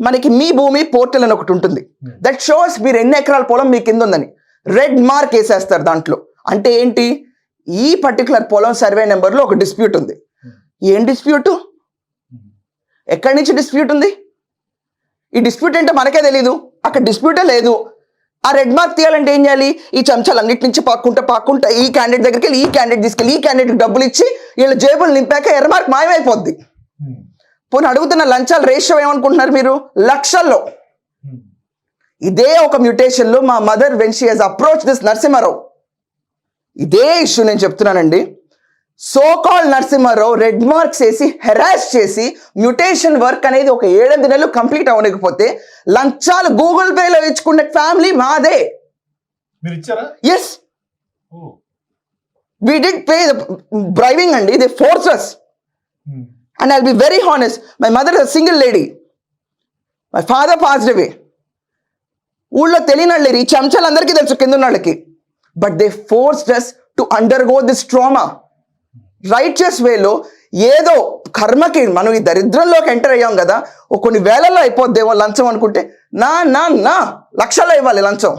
మనకి మీ భూమి పోర్టల్ అని ఒకటి ఉంటుంది. దట్ షోస్ మీరు ఎన్ని ఎకరాల పొలం మీ కింద ఉందని. రెడ్ మార్క్ వేసేస్తారు దాంట్లో. అంటే ఏంటి? ఈ పర్టికులర్ పొలం సర్వే నెంబర్లో ఒక డిస్ప్యూట్ ఉంది. ఏం డిస్ప్యూట్ ఎక్కడి నుంచి డిస్ప్యూట్ ఉంది? ఈ డిస్ప్యూట్ ఏంటో మనకే తెలీదు. అక్కడ డిస్ప్యూటే లేదు. ఆ రెడ్ మార్క్ తీయాలంటే ఏం చేయాలి? ఈ చెంచాలు అన్నిటి నుంచి పాక్కుంటా పాక్కుంటా ఈ క్యాండిడేట్ దగ్గరికి వెళ్ళి ఈ క్యాండిడేట్ తీసుకెళ్ళి ఈ క్యాండిడేట్ డబ్బులు ఇచ్చి వీళ్ళ జేబులు నింపాక ఎర్ర మార్క్ మాయమైపోద్ది. పోనీ అడుగుతున్న లంచాల రేషియో ఏమనుకుంటున్నారు మీరు? లక్షల్లో. ఇదే ఒక mutation లో మా mother when she has approach this Narasimharao. ఇదే ఇష్యూ నేను చెప్తున్నానండి. So call Narasimharao red marks వేసి హెరాస్ చేసి మ్యూటేషన్ వర్క్ అనేది ఒక ఏడెనిమిది నెలలు కంప్లీట్ అవ్వలేకపోతే లంచాలు గూగుల్ పేలో ఇచ్చుకునే ఫ్యామిలీ మాదే. Yes we did pay bribing అండి. The forces and I'll be very honest my mother single lady my father passed away ఊళ్ళో తెలియని వాళ్ళు లేరు. ఈ చెంచాలు అందరికీ తెలుసు కింద వాళ్ళకి. But they force does to undergo this trauma righteous వేలో ఏదో కర్మకి మనం ఈ దరిద్రంలోకి ఎంటర్ అయ్యాం కదా ఓ కొన్ని వేలల్లో అయిపోద్దేమో లంచం అనుకుంటే నా నా నా లక్షల్లో ఇవ్వాలి లంచం.